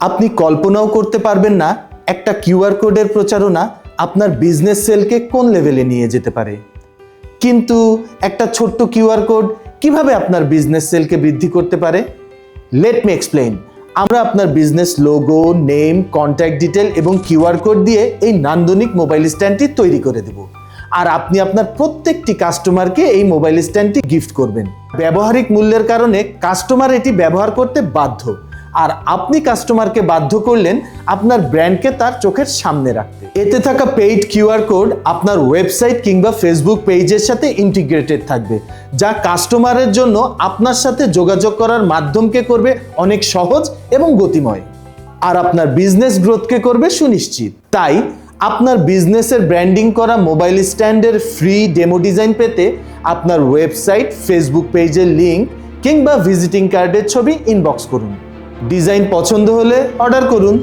আপনি কল্পনাও করতে পারবেন না একটা কিউআর কোডের প্রচারণা আপনার বিজনেস সেলকে কোন লেভেলে নিয়ে যেতে পারে। কিন্তু একটা ছোট্ট কিউআর কোড কীভাবে আপনার বিজনেস সেলকে বৃদ্ধি করতে পারে? লেট মি এক্সপ্লেইন আমরা আপনার business logo name contact detail এবং কিউআর কোড দিয়ে এই নান্দনিক মোবাইল স্ট্যান্ডটি তৈরি করে দেব। আর আপনি আপনার প্রত্যেকটি কাস্টমারকে এই মোবাইল স্ট্যান্ডটি গিফট করবেন। ব্যবহারিক মূল্যের কারণে কাস্টমার এটি ব্যবহার করতে বাধ্য। আর আপনি কাস্টমারকে বাধ্য করলেন আপনার ব্র্যান্ডকে তার চোখের সামনে রাখতে। এতে থাকা পেইড কিউআর কোড আপনার ওয়েবসাইট কিংবা ফেসবুক পেজের সাথে ইন্টিগ্রেটেড থাকবে, যা কাস্টমারের জন্য আপনার সাথে যোগাযোগ করার মাধ্যমকে করবে অনেক সহজ এবং গতিময়। আর আপনার বিজনেস গ্রোথকে করবে সুনিশ্চিত। তাই আপনার বিজনেসের ব্র্যান্ডিং করা মোবাইল স্ট্যান্ডের ফ্রি ডেমো ডিজাইন পেতে আপনার ওয়েবসাইট ফেসবুক পেজের লিঙ্ক কিংবা ভিজিটিং কার্ডের ছবি ইনবক্স করুন। ডিজাইন পছন্দ হলে অর্ডার করুন।